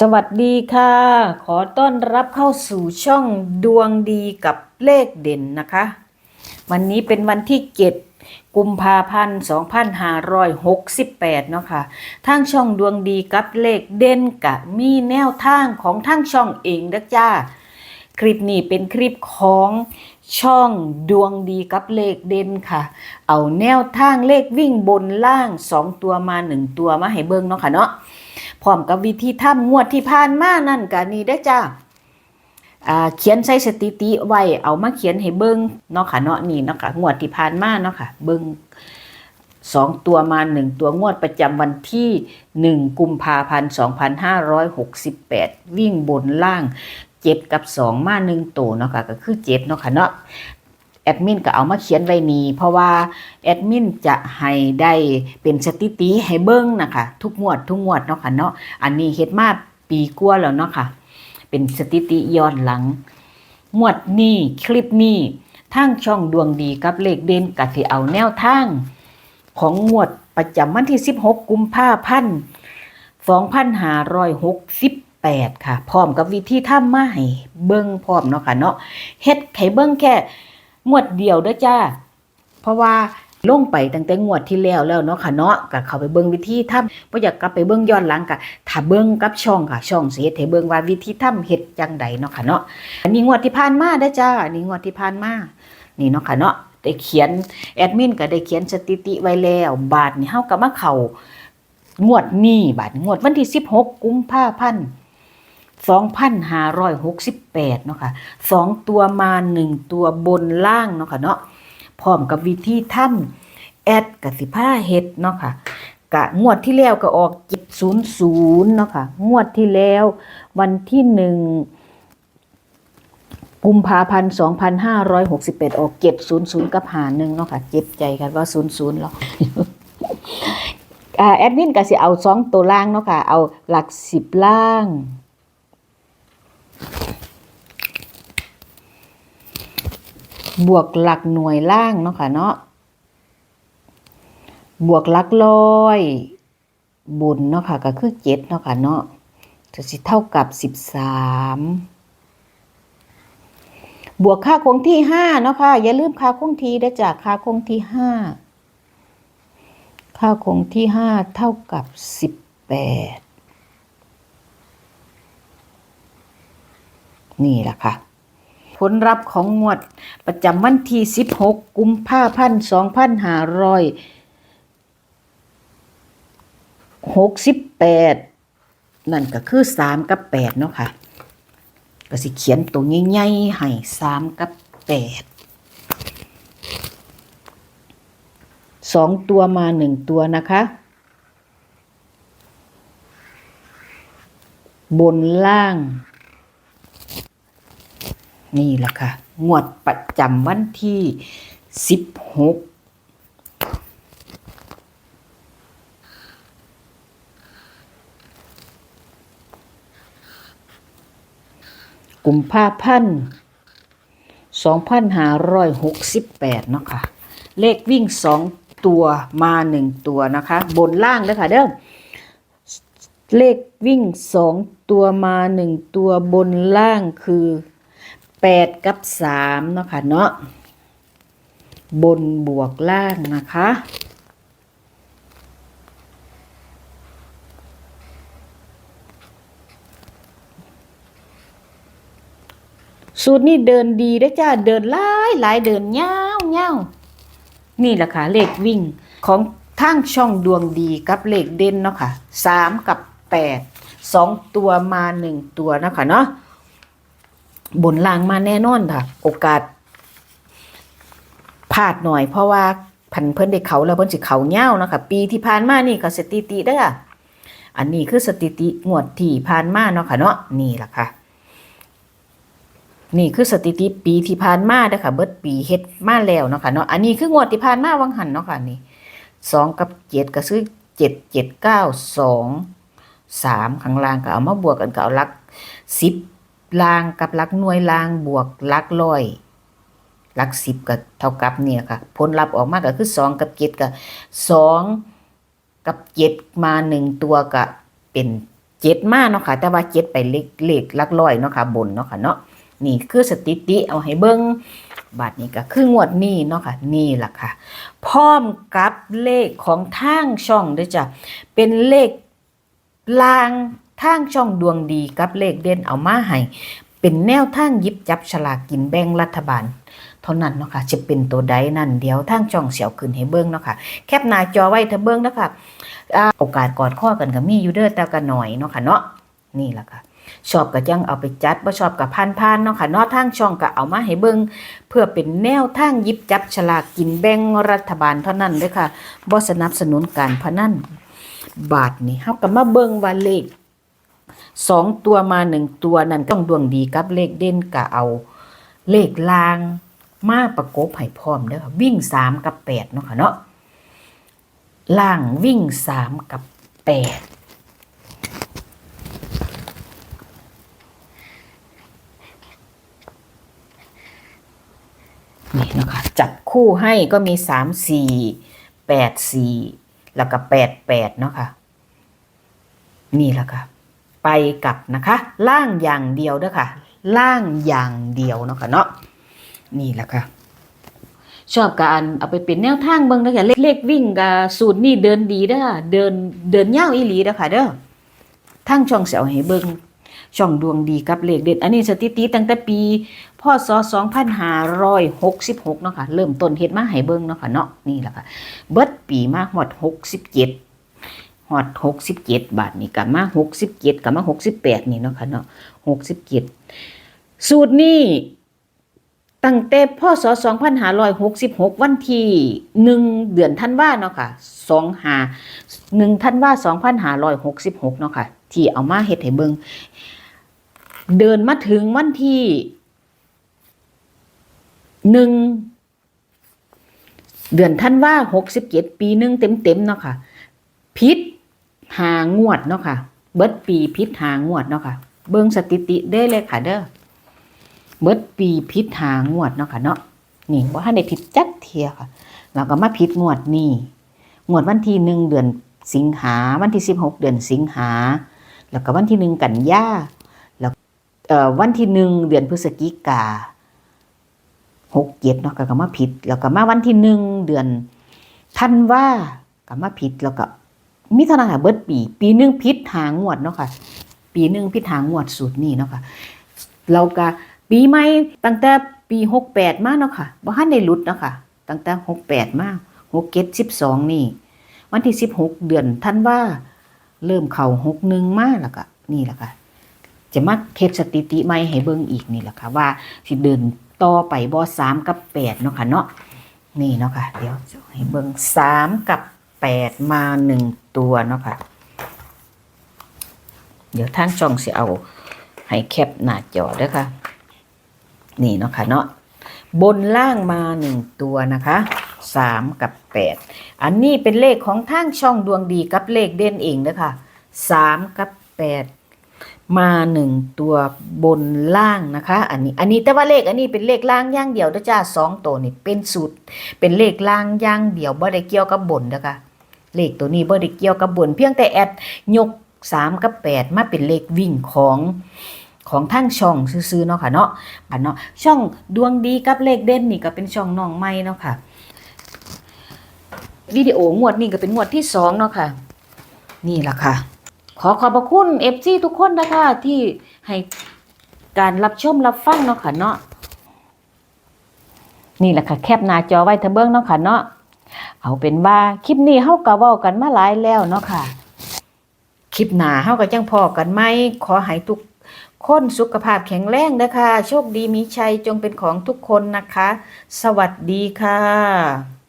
สวัสดีค่ะ ขอต้อนรับเข้าสู่ช่องดวงดีกับเลขเด่นนะคะ วันนี้เป็นวันที่เจ็ดกุมภาพันธ์2568 เนาะค่ะทางช่องดวงดีกับเลขเด่นกะมีแนวทางของทางช่องเองนะจ้า คลิปนี้เป็นคลิปของช่องดวงดีกับเลขเด่นค่ะ เอาแนวทางเลขวิ่งบนล่าง 2 ตัวมา 1 ตัวมาให้เบิ่งเนาะค่ะเนาะ พร้อมกับวิธีทำงวดที่ผ่านมานั่นกะนี่ได้จ้าเขียนใส่สถิติไว้เอามาเขียนให้เบิ่งเนาะค่ะเนาะนี่เนาะค่ะงวดที่ผ่านมาเนาะค่ะ เบิ่งสองตัวมาหนึ่งตัวงวดประจำวันที่หนึ่งกุมภาพันธ์สองพันห้าร้อยหกสิบแปดวิ่งบนล่างเจ็ดกับสองมาหนึ่งตัวเนาะค่ะก็คือเจ็ดเนาะค่ะเนาะ แอดมินก็เอามาเขียนไว้นี่เพราะว่าแอดมินจะให้ได้เป็นสถิติให้เบิ้งนะคะทุกงวดทุกงวดเนาะค่ะเนาะอันนี้เฮ็ดมาปีกว่าแล้วเนาะค่ะเป็นสถิติย้อนหลังงวดนี้คลิปนี้ทางช่องดวงดีกับเลขเด่นก็สิเอาแนวทาง ของงวดประจำวันที่ 16 กุมภาพันธ์2568 ค่ะ พร้อมกับวิธีทำมาให้เบิ่งพร้อมเนาะค่ะเนาะเฮ็ดให้เบิ่งแค่ งวดเดียวเด้อจ้า เพราะว่าลงไปตั้งแต่งวดที่แล้วแล้วเนาะค่ะเนาะก็เข้าไปเบิ่งวิธีทำบ่อยากกลับไปเบิ่งย้อนหลังก็ถ้าเบิ่งกับช่องค่ะ ช่องสิเฮ็ดให้เบิ่งว่าวิธีทำเฮ็ดจังใดเนาะค่ะเนาะอันนี้งวดที่ผ่านมาเด้อจ้าอันนี้งวดที่ผ่านมานี่เนาะค่ะเนาะได้เขียนแอดมินก็ได้เขียนสถิติไว้แล้ว บาทนี่เฮาก็มาเข้างวดนี้บาทงวดวันที่16กุมภาพันธ์ 2568เนาะค่ะสองตัวมาหนึ่งตัวบนล่างเนาะค่ะเนาะพร้อมกับวิธีทำแอดกับสิผ้าเฮ็ดเนาะค่ะกะงวดที่แล้วก็ออก700เนาะค่ะงวดที่แล้ววันที่หนึ่งกุมภาพันธ์2568ออก700กับหาหนึ่งเนาะค่ะเจ็บใจกันว่า00หรอกแอดมินก็สิเอาสองตัวล่างเนาะค่ะเอาหลักสิบล่าง บวกหลักหน่วยล่างเนาะค่ะเนาะบวกหลักร้อยบนเนาะค่ะก็คือเจ็ดเนาะค่ะเนาะจะสิเท่ากับสิบสามบวกค่าคงที่ห้าเนาะค่ะอย่าลืมค่าคงที่ได้จากค่าคงที่ห้าค่าคงที่ห้าเท่ากับสิบแปดนี่แหละค่ะ ลลัพธ์ของงวด ประจำวันที่ 16 กุมภาพันธ์ 2568 นั่นก็คือ 3 กับ 8 เนาะค่ะ ก็สิเขียนตัวใหญ่ๆให้ 3 กับ 8สองตัวมาหนึ่งตัวนะคะ บนล่าง นี่แหละค่ะ งวดประจำวันที่สิบหกกุมภาพันธ์สองพันหาร้อยหกสิบแปดเนาะค่ะ เลขวิ่งสองตัวมาหนึ่งตัวนะคะ บนล่างเลยค่ะเด้อ เลขวิ่งสองตัวมาหนึ่งตัวบนล่างคือ แปดกับสามเนาะค่ะเนาะบนบวกล่างนะคะสูตรนี้เดินดีได้จ้าเดินหลายหลายเดินเงาวเงานี่แหละค่ะเลขวิ่งของทางช่องดวงดีกับเลขเด่นเนาะค่ะสามกับแปดสองตัวมาหนึ่งตัวนะคะเนาะ บนล่างมาแน่นอนค่ะ โอกาสพลาดหน่อย เพราะว่าพันเพิ่นได้เขาแล้วเพิ่นสิเขาเงาวนะคะปีที่ผ่านมานี่ก็สถิติเด้ออันนี้คือสถิติงวดที่ผ่านมาเนาะค่ะเนาะนี่แหละค่ะ นี่คือสถิติปีที่ผ่านมาเด้อค่ะ เบิดปีเฮ็ดมาแล้วเนาะค่ะเนาะอันนี้คืองวดที่ผ่านมาวังหันเนาะค่ะนี่สองกับเจ็ดก็ซื้อเจ็ดเจ็ดเก้าสองสามข้างล่างก็เอามาบวกกันก็เอาลักสิบ ล่างกับหลักหน่วยล่างบวกหลักร้อยหลักสิบก็เท่ากับเนี่ยค่ะ ผลลัพธ์ออกมาก็คือสองกับเจ็ดก็สองกับเจ็ดมาหนึ่งตัวก็เป็นเจ็ดมาเนาะค่ะ แต่ว่าเจ็ดไปเลขเลขหลักร้อยเนาะค่ะบนเนาะค่ะเนาะนี่คือสถิติเอาให้เบิ่งบาทนี้ก็คืองวดนี้เนาะค่ะนี่แหละค่ะ พร้อมกับเลขของทางช่องด้วยจ้ะเป็นเลขลาง ทางช่องดวงดีกับเลขเด่นเอามาให้เป็นแนวทางยิบจับฉลากกินแบ่งรัฐบาล เท่านั้นเนาะค่ะจะเป็นตัวใดนั่นเดี๋ยวทางช่องเสียวขึ้นให้เบิ่งเนาะค่ะแคปหน้าจอไว้เถอเบิ่งเนาะค่ะอ่าโอกาสกอดข้อกันก็มีอยู่เด้อแต่ก็หน่อยเนาะค่ะเนาะนี่ล่ะค่ะชอบก็จังเอาไปจัดบ่ชอบก็ผ่านๆเนาะค่ะเนาะทางช่องก็เอามาให้เบิ่งเพื่อเป็นแนวทางยิบจับฉลากกินแบ่งรัฐบาลเท่านั้นเด้อค่ะบ่สนับสนุนการพนันบาทนี่เฮาก็มาเบิ่งว่าเลข สองตัวมาหนึ่งตัวนั่นต้องดวงดีกับเลขเด่นก็เอา เลขลางมาประกบให้พร้อมเด้อค่ะวิ่งสามกับแปดเนาะค่ะเนาะล่างวิ่งสามกับแปดนี่นะคะจับคู่ให้ก็มีสามสี่แปดสี่แล้วก็แปดแปดเนาะค่ะนี่แหละค่ะ ไปกับนะคะ ล่างอย่างเดียวเด้อค่ะ ล่างอย่างเดียวเนาะค่ะเนาะนี่แหละค่ะ ชอบการเอาไปเป็นแนวทางเบิ่งเด้อค่ะเลขเลขวิ่งกับสูตรนี่เดินดีเด้อเดินเดินยาวอีหลีเด้อค่ะเด้อทางช่องเสียวให้เบิ่งช่องดวงดีกับเลขเด็ดอันนี้สถิติตั้งแต่ปีพศ2566 เนาะค่ะ เริ่มต้นเฮ็ดมาให้เบิ่งเนาะค่ะเนาะนี่แหละค่ะ เบิดปีมาฮอด67 หอดหกสิบเจ็ดบาทนี่กับมาหกสิบเจ็ดกับมาหกสิบแปดนี่เนาะค่ะเนาะหกสิบเจ็ดสูตรนี้ตั้งแต่พสิบหกวันที่หนึ่งเดือนธันวาเนาะค่ะสองหาหนึ่งธันวาสองพันหาลอยหกสิบหกเนาะค่ะ ที่เอามาเฮ็ดให้เบิงเดินมาถึงวันที่หนึ่งเดือนท่านว่าหกสิบเกดปีหนึ่งเต็มๆเนาะค่ะพิษ หางวดเนาะค่ะ เบิดปีพิษหางวดเนาะค่ะ เบิ่งสถิติได้เลยค่ะเด้อ เบิดปีพิษหางวดเนาะค่ะเนาะ นี่ว่าให้ได้ผิดจักเทียค่ะแล้วก็มาผิดงวดนี่ งวดวันที่หนึ่งเดือนสิงหา วันที่สิบหกเดือนสิงหา แล้วก็วันที่หนึ่งกันยาแล้วเออวันที่หนึ่งเดือนพฤศจิกาหกเจ็ดเนาะก็ก็มาผิด แล้วก็มาวันที่หนึ่งเดือนธันว่าก็มาผิดแล้วก็ มิถุนาเบิดปี ปีหนึ่งพิษหางวดเนาะค่ะ ปีหนึ่งพิษหางวดสูตรนี้เนาะค่ะ เราก็ปีใหม่ตั้งแต่ปีหกแปดมาเนาะค่ะบ่ทันได้หลุดเนาะค่ะ ตั้งแต่หกแปดมาหกเจ็ดสิบสองนี่ วันที่สิบหกเดือนท่านว่าเริ่มเข่าหกหนึ่งมาแล้วก็นี่แหละค่ะ จะมาเฮ็ดสถิติใหม่ให้เบิ่งอีกนี่แหละค่ะ ว่าสิเดินต่อไปบ่สามกับแปดเนาะค่ะเนาะนี่เนาะค่ะ เดี๋ยวจะให้เบิ่งสามกับแปดมาหนึ่ง ตัวเนาะค่ะเดี๋ยวทางช่องสิเอาให้แคปหน้าจอด้อค่ะ นี่เนาะค่ะเนาะบนล่างมาหนึ่งตัวนะคะสามกับแปดอันนี้เป็นเลขของทางช่องดวงดีกับเลขเด่นเองเด้อค่ะสามกับแปดมาหนึ่งตัวบนล่างนะคะ อันนี้อันนี้แต่ว่าเลขอันนี้เป็นเลขล่างย่างเดียวเด้อจ้าสองตัวนี่เป็นสูตรเป็นเลขล่างย่างเดียวบ่ได้เกี่ยวกับบนเด้อค่ะ เลขตัวนี้บ่ได้เกี่ยวกับบนเพียงแต่แอดยกสามกับแปดมาเป็นเลขวิ่งของของทั้งช่องซื้อๆเนาะค่ะเนาะอันเนาะช่องดวงดีกับเลขเด่นนี่ก็เป็นช่องน้องใหม่เนาะค่ะวิดีโองวดนี้ก็เป็นงวดที่สองเนาะค่ะ นี่แหละค่ะ ขอขอบพระคุณเอฟซีทุกคนนะคะที่ให้การรับชมรับฟังเนาะค่ะเนาะนี่แหละค่ะ แคปหน้าจอไว้เถอะเบิ้งเนาะค่ะเนาะ เอาเป็นว่าคลิปนี้เฮาก็เว้ากันมาหลายแล้วเนาะค่ะ คลิปหน้าเฮาก็จังพอกันไหมขอให้ทุกคนสุขภาพแข็งแรงนะคะ โชคดีมีชัยจงเป็นของทุกคนนะคะ สวัสดีค่ะ